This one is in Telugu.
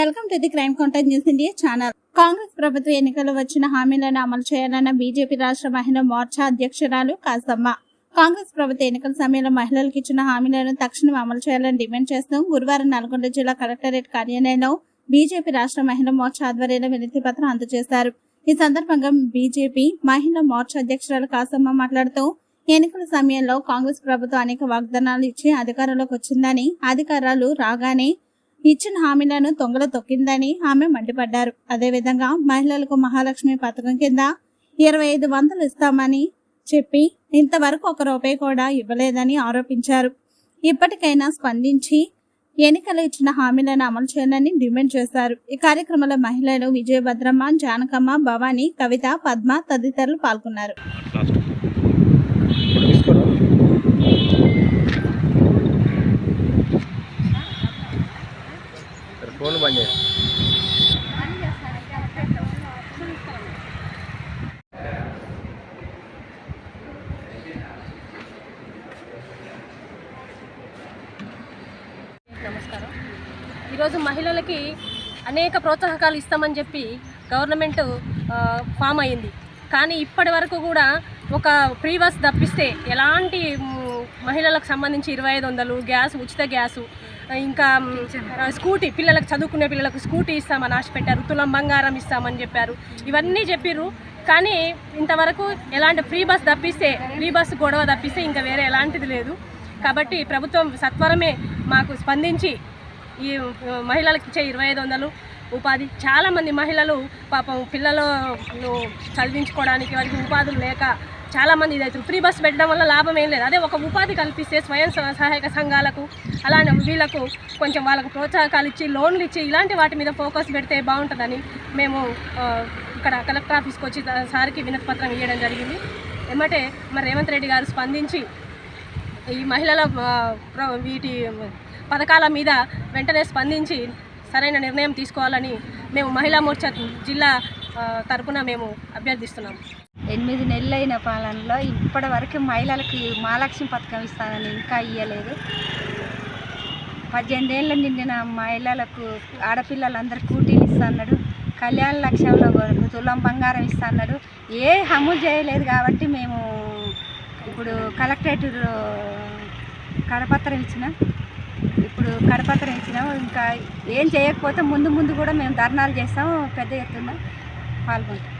Welcome to the crime contact news India channel. Congress ప్రభుత్వ ఎన్నికల్లో వచ్చిన హామీలను అమలు చేయాలన్న బీజేపీ రాష్ట్ర మహిళా మోర్చా అధ్యక్షురాలు కాసమ్మ కాంగ్రెస్ ప్రభుత్వ ఎన్నికల సమయంలో మహిళలకు ఇచ్చిన హామీలను తక్షణం అమలు చేయాలని డిమాండ్ చేస్తూ గురువారం నల్గొండ జిల్లా కలెక్టరేట్ కార్యాలయంలో బీజేపీ రాష్ట్ర మహిళా మోర్చా ఆధ్వర్యంలో వినతి పత్రం అందజేశారు. ఈ సందర్భంగా బీజేపీ మహిళా మోర్చా అధ్యక్షురాలు కాసమ్మ మాట్లాడుతూ ఎన్నికల సమయంలో కాంగ్రెస్ ప్రభుత్వం అనేక వాగ్దానాలు ఇచ్చి అధికారంలోకి వచ్చిందని అధికారాలు రాగానే ఇచ్చిన హామీలను తొంగల తొక్కిందని ఆమె మండిపడ్డారు. అదేవిధంగా మహిళలకు మహాలక్ష్మి పథకం కింద ఇరవై ఐదు వందలు ఇస్తామని చెప్పి ఇంతవరకు ఒక రూపాయి కూడా ఇవ్వలేదని ఆరోపించారు. ఇప్పటికైనా స్పందించి ఎన్నికలు ఇచ్చిన హామీలను అమలు చేయాలని డిమాండ్ చేశారు. ఈ కార్యక్రమంలో మహిళలు విజయభద్రమ్మ జానకమ్మ భవానీ కవిత పద్మ తదితరులు పాల్గొన్నారు. ఫోన్ బంద్ చేయండి నమస్కారం. ఈరోజు మహిళలకి అనేక ప్రోత్సాహకాలు ఇస్తామని చెప్పి గవర్నమెంట్ ఫామ్ అయింది కానీ ఇప్పటి వరకు కూడా ఒక ప్రీవస్ తప్పిస్తే ఎలాంటి మహిళలకు సంబంధించి ఇరవై ఐదు వందలు గ్యాస్ ఉచిత గ్యాసు ఇంకా స్కూటీ పిల్లలకు చదువుకునే పిల్లలకు స్కూటీ ఇస్తామని ఆశ పెట్టారు తులం బంగారం ఇస్తామని చెప్పారు. ఇవన్నీ చెప్పిర్రు. కానీ ఇంతవరకు ఎలాంటి ఫ్రీ బస్ తప్పిస్తే ఫ్రీ బస్ గొడవ తప్పిస్తే ఇంకా వేరే ఎలాంటిది లేదు. కాబట్టి ప్రభుత్వం సత్వరమే మాకు స్పందించి ఈ మహిళలకు ఇచ్చే ఇరవై ఐదు వందలు ఉపాధి. చాలామంది మహిళలు పాపం పిల్లలు చదివించుకోవడానికి వారికి ఉపాధులు లేక చాలామంది ఇదవుతుంది ఫ్రీ బస్ పెట్టడం వల్ల లాభం ఏం లేదు. అదే ఒక ఉపాధి కల్పిస్తే స్వయం సహాయక సంఘాలకు అలానే వీళ్ళకు కొంచెం వాళ్ళకు ప్రోత్సాహకాలు ఇచ్చి లోన్లు ఇచ్చి ఇలాంటి వాటి మీద ఫోకస్ పెడితే బాగుంటుందని మేము ఇక్కడ కలెక్టర్ ఆఫీస్కి వచ్చి సార్కి వినతిపత్రం ఇవ్వడం జరిగింది. ఏమంటే మరి రేవంత్ రెడ్డి గారు స్పందించి ఈ మహిళల ప్ర- వీటి పథకాల మీద వెంటనే స్పందించి సరైన నిర్ణయం తీసుకోవాలని మేము మహిళా మోర్చా జిల్లా తరపున మేము అభ్యర్థిస్తున్నాము ఎనిమిది నెలలైన పాలనలో ఇప్పటి వరకు మహిళలకు మహాలక్ష్మి పథకం ఇస్తానని ఇంకా ఇవ్వలేదు పద్దెనిమిది ఏళ్ళ నిండిన మహిళలకు ఆడపిల్లలందరూ కూటీలు ఇస్తాడు కళ్యాణ లక్ష్యంలో వరకు తులం బంగారం ఇస్తాడు ఏ అమలు చేయలేదు కాబట్టి మేము ఇప్పుడు కలెక్టరేట్ కడపత్రం ఇచ్చిన. ఇప్పుడు కడపత్రం ఇచ్చినాం. ఇంకా ఏం చేయకపోతే ముందు ముందు కూడా మేము ధర్నాలు చేస్తాము పెద్ద ఎత్తున పాల్గొంటాం.